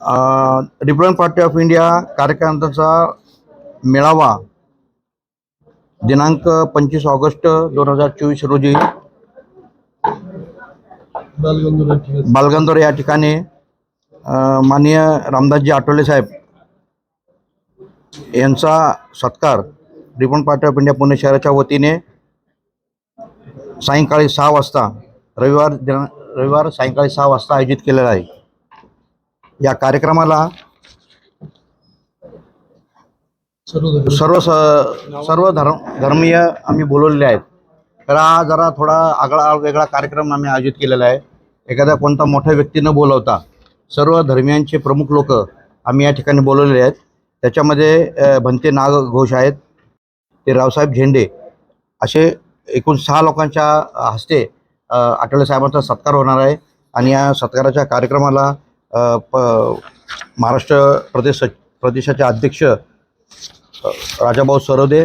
Republican party of India कार्यकर्त्यांचा मेळावा दिनांक पंचवीस ऑगस्ट दोन हजार चोवीस रोजी बालगंधर या ठिकाणी माननीय रामदासजी आठवले साहेब यांचा सत्कार Republican Party of India Pune शहराच्या वतीने सायंकाळी सहा वाजता रविवार दिना रविवार सायंकाळी सहा वाजता आयोजित केलेला आहे. या कार्यक्रमाला सर्व स- सर्व धर्म धर्मीय आम्ही बोलवलेले आहेत. तर हा जरा थोडा आगळा वेगळा कार्यक्रम आम्ही आयोजित केलेला आहे. एखाद्या कोणता मोठ्या व्यक्ती न बोलवता सर्व धर्मियांचे प्रमुख लोक आम्ही या ठिकाणी बोलवलेले आहेत. त्याच्यामध्ये भंते नाग घोष आहेत ते रावसाहेब झेंडे असे एकूण सहा लोकांच्या हस्ते अ, आठवले साहेबांचा सत्कार होणार आहे. आणि या सत्काराच्या कार्यक्रमाला प महाराष्ट्र प्रदेश प्रदेशाचे अध्यक्ष राजाभाऊ सरोदे